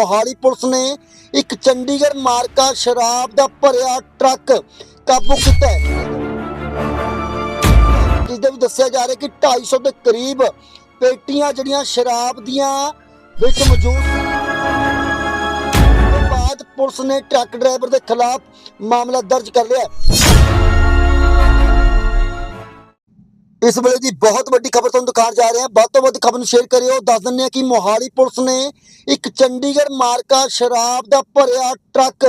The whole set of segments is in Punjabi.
ਮੋਹਾਲੀ ਪੁਲਿਸ ਨੇ ਇੱਕ ਚੰਡੀਗੜ੍ਹ ਮਾਰਕਾ ਸ਼ਰਾਬ ਦਾ ਭਰਿਆ ਟਰੱਕ ਕਾਬੂ ਕੀਤਾ ਹੈ। ਜਿਸਦੇ ਦੱਸਿਆ ਜਾ ਰਿਹਾ ਕਿ 250 ਦੇ ਕਰੀਬ ਪੇਟੀਆਂ ਜਿਹੜੀਆਂ ਸ਼ਰਾਬ ਦੀਆਂ ਵਿੱਚ ਮੌਜੂਦ ਬਾਅਦ ਪੁਲਿਸ ਨੇ ਟਰੱਕ ਡਰਾਈਵਰ ਦੇ ਖਿਲਾਫ ਮਾਮਲਾ ਦਰਜ ਕਰ ਲਿਆ ਇਸ ਵੇਲੇ ਦੀ ਬਹੁਤ ਵੱਡੀ ਖਬਰ ਤੁਹਾਨੂੰ ਦਿਖਾਉਣ ਜਾ ਰਹੇ ਹਾਂ। ਵੱਧ ਤੋਂ ਵੱਧ ਖਬਰ ਨੂੰ ਸ਼ੇਅਰ ਕਰਿਓ। ਦੱਸ ਦਿੰਦੇ ਹਾਂ ਕਿ ਮੋਹਾਲੀ ਪੁਲਿਸ ਨੇ ਇੱਕ ਚੰਡੀਗੜ੍ਹ ਮਾਰਕਾ ਸ਼ਰਾਬ ਦਾ ਭਰਿਆ ਟਰੱਕ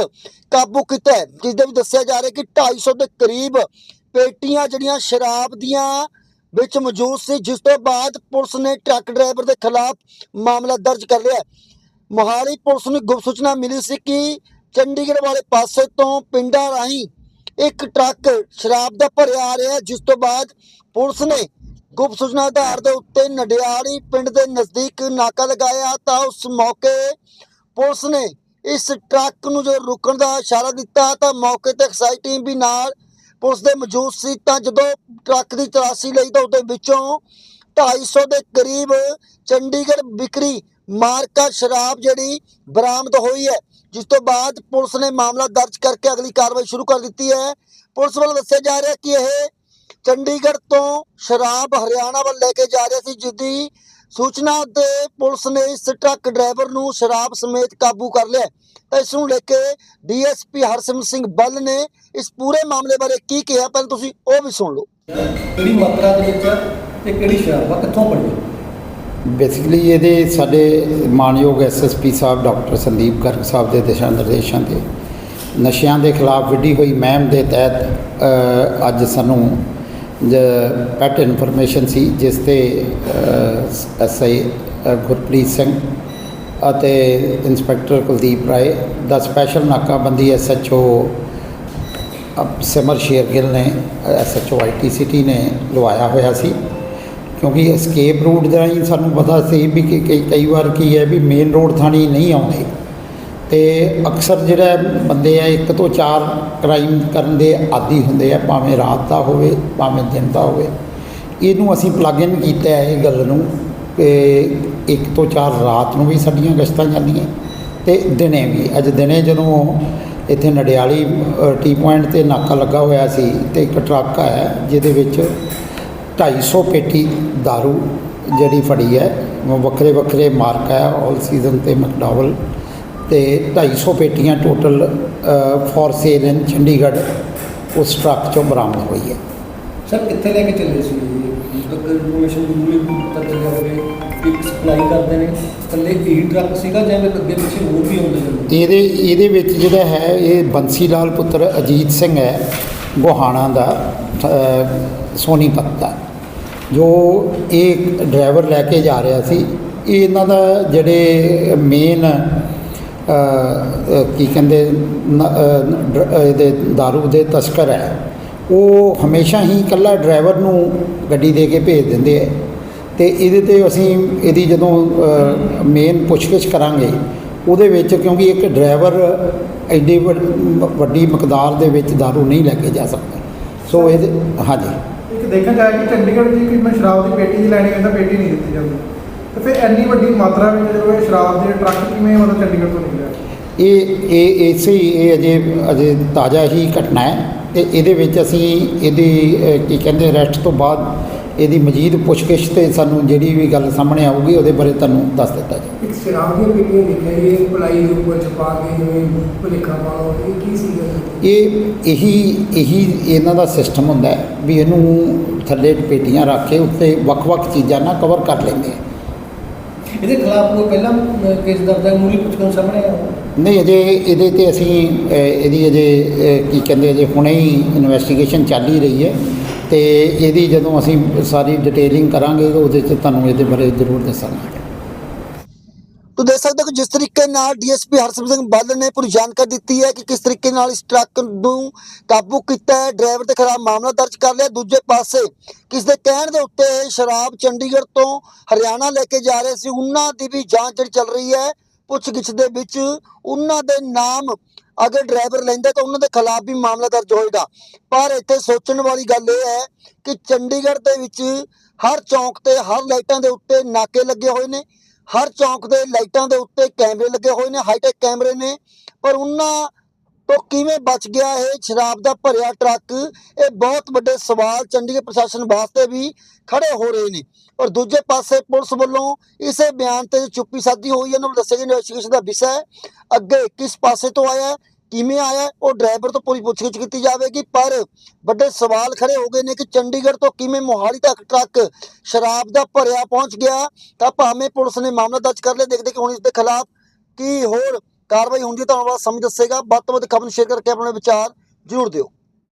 ਕਾਬੂ ਕੀਤਾ ਹੈ ਜਿਸ ਦੇ ਵਿੱਚ ਦੱਸਿਆ ਜਾ ਰਿਹਾ ਕਿ 250 ਦੇ ਕਰੀਬ ਪੇਟੀਆਂ ਜਿਹੜੀਆਂ ਸ਼ਰਾਬ ਦੀਆਂ ਵਿੱਚ ਮੌਜੂਦ ਸੀ, ਜਿਸ ਤੋਂ ਬਾਅਦ ਪੁਲਿਸ ਨੇ ਟਰੱਕ ਡਰਾਈਵਰ ਦੇ ਖਿਲਾਫ ਮਾਮਲਾ ਦਰਜ ਕਰ ਲਿਆ ਮੋਹਾਲੀ ਪੁਲਿਸ ਨੂੰ ਗੁਪਤ ਸੂਚਨਾ ਮਿਲੀ ਸੀ ਕਿ ਚੰਡੀਗੜ੍ਹ ਵਾਲੇ ਪਾਸੇ ਤੋਂ ਪਿੰਡਾਂ ਰਾਹੀਂ ਇੱਕ ਟਰੱਕ ਸ਼ਰਾਬ ਦਾ ਭਰਿਆ ਆ ਰਿਹਾ ਜਿਸ ਤੋਂ ਬਾਅਦ ਪੁਲਿਸ ਨੇ ਗੁਪਤ ਸੂਚਨਾ ਆਧਾਰ ਦੇ ਉੱਤੇ ਨਡਿਆਲੀ ਪਿੰਡ ਦੇ ਨਜ਼ਦੀਕ ਨਾਕਾ ਲਗਾਇਆ ਤਾਂ ਉਸ ਮੌਕੇ ਪੁਲਿਸ ਨੇ ਇਸ ਟਰੱਕ ਨੂੰ ਜੋ ਰੁਕਣ ਦਾ ਇਸ਼ਾਰਾ ਦਿੱਤਾ ਤਾਂ ਮੌਕੇ ਤੇ ਐਕਸਾਈਜ਼ ਟੀਮ ਵੀ ਨਾਲ ਪੁਲਿਸ ਦੇ ਮੌਜੂਦ ਸੀ। ਤਾਂ ਜਦੋਂ ਟਰੱਕ ਦੀ ਤਲਾਸ਼ੀ ਲਈ ਤਾਂ ਉਹਦੇ ਵਿੱਚੋਂ 250 ਦੇ ਕਰੀਬ ਚੰਡੀਗੜ੍ਹ ਵਿਕਰੀ ਮਾਰਕਾ ਸ਼ਰਾਬ ਜਿਹੜੀ ਬਰਾਮਦ ਹੋਈ ਹੈ, ਜਿਸ ਤੋਂ ਬਾਅਦ ਪੁਲਿਸ ਨੇ ਮਾਮਲਾ ਦਰਜ ਕਰਕੇ ਅਗਲੀ ਕਾਰਵਾਈ ਸ਼ੁਰੂ ਕਰ ਦਿੱਤੀ ਹੈ। ਪੁਲਿਸ ਵੱਲੋਂ ਦੱਸਿਆ ਜਾ ਰਿਹਾ ਕਿ ਇਹ ਚੰਡੀਗੜ੍ਹ ਤੋਂ ਸ਼ਰਾਬ ਹਰਿਆਣਾ ਵੱਲ ਲੈ ਕੇ ਜਾ ਰਿਹਾ ਸੀ ਜਿਸ ਦੀ ਸੂਚਨਾ ਤੇ ਪੁਲਿਸ ਨੇ ਇਸ ਟਰੱਕ ਡਰਾਈਵਰ ਨੂੰ ਸ਼ਰਾਬ ਸਮੇਤ ਕਾਬੂ ਕਰ ਲਿਆ ਤਾਂ ਇਸ ਨੂੰ ਲੈ ਕੇ ਡੀਐਸਪੀ ਹਰਸਿਮਰਤ ਸਿੰਘ ਬੱਲ ਨੇ ਇਸ ਪੂਰੇ ਮਾਮਲੇ ਬਾਰੇ ਕੀ ਕਿਹਾ, ਪਹਿਲਾਂ ਤੁਸੀਂ ਉਹ ਵੀ ਸੁਣ ਲਓ। ਕਿਹੜੀ ਮਾਤਰਾ ਦੇ ਵਿੱਚ ਤੇ ਕਿਹੜੀ ਸ਼ਰਾਬ ਕਿੱਥੋਂ ਪੜੀ ਬੇਸਿਕਲੀ ਇਹਦੇ ਸਾਡੇ ਮਾਨਯੋਗ ਐਸਐਸਪੀ ਸਾਹਿਬ, ਡਾਕਟਰ ਸੰਦੀਪ ਗਰਗ ਸਾਹਿਬ ਦੇ ਦਿਸ਼ਾ ਨਿਰਦੇਸ਼ਾਂ 'ਤੇ ਨਸ਼ਿਆਂ ਦੇ ਖਿਲਾਫ ਵਿੱਢੀ ਹੋਈ ਮਹਿਮ ਦੇ ਤਹਿਤ ਅੱਜ ਸਾਨੂੰ ਪੈਟ ਇਨਫੋਰਮੇਸ਼ਨ ਸੀ, ਜਿਸ ਤੇ ਐਸਆਈ ਗੁਰਪ੍ਰੀਤ ਸਿੰਘ ਅਤੇ ਇੰਸਪੈਕਟਰ ਕੁਲਦੀਪ ਰਾਏ ਦਾ ਸਪੈਸ਼ਲ ਨਾਕਾਬੰਦੀ ਐਸਐਚਓ ਅਬ ਸਿਮਰ ਸ਼ੇਰਗਿੱਲ ਨੇ ਐਸਐਚਓ ਆਈਟੀ ਸਿਟੀ ਨੇ ਲਵਾਇਆ ਹੋਇਆ ਸੀ। ਕਿਉਂਕਿ escape ਰੂਟ ਦਾ ਹੀ ਸਾਨੂੰ ਪਤਾ ਸੀ ਵੀ ਕਿ ਕਈ ਕਈ ਵਾਰ ਕੀ ਹੈ ਵੀ ਮੇਨ ਰੋਡ ਥਾਣੀ ਨਹੀਂ ਆਉਂਦੇ। ਤੇ ਅਕਸਰ ਜਿਹੜਾ ਬੰਦੇ ਆ, ਇੱਕ ਤੋਂ ਚਾਰ ਕ੍ਰਾਈਮ ਕਰਨ ਦੇ ਆਦੀ ਹੁੰਦੇ ਆ, ਭਾਵੇਂ ਰਾਤ ਦਾ ਹੋਵੇ, ਭਾਵੇਂ ਦਿਨ ਦਾ ਹੋਵੇ। ਇਹਨੂੰ ਅਸੀਂ ਪਲੱਗ ਇਨ ਕੀਤਾ ਹੈ ਇਹ ਗੱਲ ਨੂੰ ਕਿ ਇੱਕ ਤੋਂ ਚਾਰ ਰਾਤ ਨੂੰ ਵੀ ਸਾਡੀਆਂ ਗਸ਼ਤਾਂ ਜਾਂਦੀਆਂ ਤੇ ਦਿਨੇ ਵੀ। ਅੱਜ ਦਿਨੇ ਜਦੋਂ ਇੱਥੇ ਨਡਿਆਲੀ ਟੀ ਪੁਆਇੰਟ ਤੇ ਨਾਕਾ ਲੱਗਾ ਹੋਇਆ ਸੀ ਤੇ ਇੱਕ ਟਰੱਕ ਆਇਆ, ਜਿਹਦੇ ਵਿੱਚ 250 ਪੇਟੀ दारू ਜਿਹੜੀ ਫੜੀ ਹੈ ਵੱਖਰੇ ਵੱਖਰੇ ਮਾਰਕ ਹੈ ਆਲ ਸੀਜ਼ਨ ਤੇ ਮਕਡਾਵਲ ਤੇ 250 ਪੇਟੀਆਂ total four sale in Chandigarh ਉਸ ਟਰੱਕ ਚੋਂ ਬਰਾਮਦ ਹੋਈ ਹੈ। ਸਰ ਕਿੱਥੇ ਲੈ ਕੇ ਚੱਲੇ ਸੀ? ਇਨਫੋਰਮੇਸ਼ਨ ਜ਼ਰੂਰੀ ਪਤਾ ਚੱਲਿਆ ਹੋਵੇ ਕਿ ਸਪਲਾਈ ਕਰਦੇ ਨੇ ਥੱਲੇ ਇਹ ਟਰੱਕ ਸੀਗਾ ਜਾਂ ਅੱਗੇ ਪਿੱਛੇ ਹੋਰ ਵੀ ਆਉਂਦੇ ਨੇ? ਇਹਦੇ ਇਹਦੇ ਵਿੱਚ ਜਿਹੜਾ ਹੈ ਇਹ ਬੰਸੀ ਲਾਲ ਪੁੱਤਰ ਅਜੀਤ ਸਿੰਘ ਹੈ ਗੋਹਾਣਾ ਦਾ ਸੋਨੀਪਤ ਦਾ। ਜੋ ਇਹ ਡਰਾਈਵਰ ਲੈ ਕੇ ਜਾ ਰਿਹਾ ਸੀ ਇਹ ਇਹਨਾਂ ਦਾ ਜਿਹੜੇ ਮੇਨ ਕੀ ਕਹਿੰਦੇ ਨ- ਅ, ਡ- ਇਹਦੇ दारू ਦੇ ਤਸਕਰ ਹੈ ਉਹ ਹਮੇਸ਼ਾ ਹੀ ਇਕੱਲਾ ਡਰਾਈਵਰ ਨੂੰ ਗੱਡੀ ਦੇ ਕੇ ਭੇਜ ਦਿੰਦੇ ਹੈ ਤੇ ਇਹਦੇ ਤੇ ਅਸੀਂ ਇਹਦੀ ਜਦੋਂ ਮੇਨ ਪੁੱਛਗਿੱਛ ਕਰਾਂਗੇ ਉਹਦੇ ਵਿੱਚ ਕਿਉਂਕਿ ਇੱਕ ਡਰਾਈਵਰ ਐਡੀ ਵੱਡ- ਵੱਡੀ ਮਕਦਾਰ ਦੇ ਵਿੱਚ दारू ਨਹੀਂ ਲੈ ਕੇ ਜਾ ਸਕਦਾ ਸੋ ਇਹਦੇ ਹਾਂਜੀ ਇੱਕ ਦੇਖਿਆ ਜਾਏ ਕਿ ਚੰਡੀਗੜ੍ਹ ਦੀ ਕਿ ਮੈਂ ਸ਼ਰਾਬ ਦੀ ਪੇਟੀ ਦੀ ਲੈਣੀ ਹੈ ਤਾਂ ਪੇਟੀ ਨਹੀਂ ਦਿੱਤੀ ਜਾਂਦੀ। ਤੇ ਫਿਰ ਇੰਨੀ ਵੱਡੀ ਮਾਤਰਾ ਵਿੱਚ ਜਦੋਂ ਇਹ ਸ਼ਰਾਬ ਦੇ ਟਰੱਕ ਕਿਵੇਂ ਮਤਲਬ ਚੰਡੀਗੜ੍ਹ ਤੋਂ ਨਿਕਲਿਆ? ਇਹ ਇਹ ਇਸੇ ਇਹ ਅਜੇ ਅਜੇ ਤਾਜ਼ਾ ਹੀ ਘਟਨਾ ਹੈ। ਤੇ ਇਹਦੇ ਵਿੱਚ ਅਸੀਂ ਇਹਦੀ ਕੀ ਕਹਿੰਦੇ ਅਰੈਸਟ ਤੋਂ ਬਾਅਦ ਇਹਦੀ ਮਜ਼ੀਦ ਪੁੱਛਗਿੱਛ ਤੇ ਸਾਨੂੰ ਜਿਹੜੀ ਵੀ ਗੱਲ ਸਾਹਮਣੇ ਆਊਗੀ ਉਹਦੇ ਬਾਰੇ ਤੁਹਾਨੂੰ ਦੱਸ ਦਿੱਤਾ ਜਾਵੇ ਇੱਕ ਸ਼ਰਾਬ ਦੀਆਂ ਪੇਟੀਆਂ ਦੇਖਿਆ ਇਹ ਪਲਾਈ ਦੇ ਉੱਪਰ ਛਪਾ ਕੇ ਜਿਵੇਂ ਭੁਲੇਖਾ ਪਾਓ ਇਹ ਕੀ ਸੀਗਾ ਇਹ ਇਹੀ ਇਹੀ ਇਹਨਾਂ ਦਾ ਸਿਸਟਮ ਹੁੰਦਾ ਹੈ ਵੀ ਇਹਨੂੰ ਥੱਲੇ ਪੇਟੀਆਂ ਰੱਖ ਕੇ ਉੱਤੇ ਵੱਖ-ਵੱਖ ਚੀਜ਼ਾਂ ਨਾਲ ਕਵਰ ਕਰ ਲੈਂਦੇ ਆ। ਇਹਦੇ ਖਿਲਾਫ ਕੋਈ ਪਹਿਲਾਂ ਕੇਸ ਦਰਜ ਹੈ? ਮੂਲੀ ਪੁੱਛਣ ਸਾਹਮਣੇ ਆਇਆ। ਨਹੀਂ ਅਜੇ ਇਹਦੇ ਤੇ ਅਸੀਂ ਇਹਦੀ ਅਜੇ ਕੀ ਕਹਿੰਦੇ ਅਜੇ ਹੁਣੇ ਹੀ ਇਨਵੈਸਟੀਗੇਸ਼ਨ ਚੱਲ ਹੀ ਰਹੀ ਹੈ। ਤੇ ਇਹਦੀ ਜਦੋਂ ਅਸੀਂ ਸਾਰੀ ਡਿਟੇਲਿੰਗ ਕਰਾਂਗੇ ਉਹਦੇ 'ਚ ਤੁਹਾਨੂੰ ਇਹਦੇ ਬਾਰੇ ਜ਼ਰੂਰ ਦੱਸਾਂਗੇ। ਤੂੰ ਦੇਖ ਸਕਦੇ ਹੋ ਕਿ ਜਿਸ ਤਰੀਕੇ ਨਾਲ ਡੀਐਸਪੀ ਹਰਸਿਮਰਤ ਸਿੰਘ ਬਾਦਲ ਨੇ ਪੂਰੀ ਜਾਣਕਾਰੀ ਦਿੱਤੀ ਹੈ ਕਿ ਕਿਸ ਤਰੀਕੇ ਨਾਲ ਇਸ ਟਰੱਕ ਨੂੰ ਕਾਬੂ ਕੀਤਾ ਹੈ, ਡਰਾਈਵਰ ਦੇ ਖਿਲਾਫ ਮਾਮਲਾ ਦਰਜ ਕਰ ਲਿਆ। ਦੂਜੇ ਪਾਸੇ ਕਿਸ ਦੇ ਕਹਿਣ ਦੇ ਉੱਤੇ ਸ਼ਰਾਬ ਚੰਡੀਗੜ੍ਹ ਤੋਂ ਹਰਿਆਣਾ ਲੈ ਕੇ ਜਾ ਰਹੇ ਸੀ। ਉਹਨਾਂ ਦੀ ਵੀ ਜਾਂਚ ਜਿਹੜੀ ਚੱਲ ਰਹੀ ਹੈ, ਪੁੱਛਗਿੱਛ ਦੇ ਵਿੱਚ ਉਹਨਾਂ ਦੇ ਨਾਮ ਅਗਰ ਡਰਾਈਵਰ ਲੈਂਦਾ ਤਾਂ ਉਹਨਾਂ ਦੇ ਖਿਲਾਫ ਵੀ ਮਾਮਲਾ ਦਰਜ ਹੋਏਗਾ। ਪਰ ਇੱਥੇ ਸੋਚਣ ਵਾਲੀ ਗੱਲ ਇਹ ਹੈ ਕਿ ਚੰਡੀਗੜ੍ਹ ਦੇ ਵਿੱਚ ਹਰ ਚੌਂਕ ਤੇ ਹਰ ਲਾਈਟਾਂ ਦੇ ਉੱਤੇ ਨਾਕੇ ਲੱਗੇ ਹੋਏ ਨੇ। ਹਰ ਚੌਂਕ ਦੇ ਲਾਈਟਾਂ ਦੇ ਉੱਤੇ ਕੈਮਰੇ ਲੱਗੇ ਹੋਏ ਨੇ, ਹਾਈਟੈਕ ਕੈਮਰੇ ਨੇ, ਪਰ ਉਹਨਾਂ ਤੋਂ ਕਿਵੇਂ ਬਚ ਗਿਆ ਇਹ ਸ਼ਰਾਬ ਦਾ ਭਰਿਆ ਟਰੱਕ? ਇਹ ਬਹੁਤ ਵੱਡੇ ਸਵਾਲ ਚੰਡੀਗੜ੍ਹ ਪ੍ਰਸ਼ਾਸਨ ਵਾਸਤੇ ਵੀ ਖੜੇ ਹੋ ਰਹੇ ਨੇ। ਔਰ ਦੂਜੇ ਪਾਸੇ ਪੁਲਿਸ ਵੱਲੋਂ ਇਸੇ ਬਿਆਨ ਤੇ ਚੁੱਪੀ ਸਾਧੀ ਹੋਈ ਇਹਨਾਂ ਨੂੰ ਦੱਸਿਆ ਗਿਆ ਇਨਵੈਸਟੀਗੇਸ਼ਨ ਦਾ ਵਿਸ਼ਾ ਹੈ। ਅੱਗੇ ਕਿਸ ਪਾਸੇ ਤੋਂ ਆਇਆ ਕਿਵੇਂ ਆਇਆ? ਉਹ ਡਰਾਈਵਰ ਤੋਂ ਪੂਰੀ ਪੁੱਛਗਿੱਛ ਕੀਤੀ ਜਾਵੇਗੀ, ਪਰ ਵੱਡੇ ਸਵਾਲ ਖੜੇ ਹੋ ਗਏ ਨੇ ਕਿ ਚੰਡੀਗੜ੍ਹ ਤੋਂ ਕਿਵੇਂ ਮੋਹਾਲੀ ਤੱਕ ਟਰੱਕ ਸ਼ਰਾਬ ਦਾ ਭਰਿਆ ਪਹੁੰਚ ਗਿਆ? ਤਾਂ ਭਾਵੇਂ ਪੁਲਿਸ ਨੇ ਮਾਮਲਾ ਦਰਜ ਕਰ ਲਿਆ, ਦੇਖਦੇ ਕਿ ਹੁਣ ਇਸ ਦੇ ਖਿਲਾਫ ਕੀ ਹੋਰ ਕਾਰਵਾਈ ਹੁੰਦੀ ਹੈ ਤਾਂ ਆਉਣ ਵਾਲਾ ਸਮਝ ਦੱਸੇਗਾ। ਵੱਧ ਤੋਂ ਵੱਧ ਖਬਰ ਸ਼ੇਅਰ ਕਰਕੇ ਆਪਣੇ ਵਿਚਾਰ ਜ਼ਰੂਰ ਦਿਓ।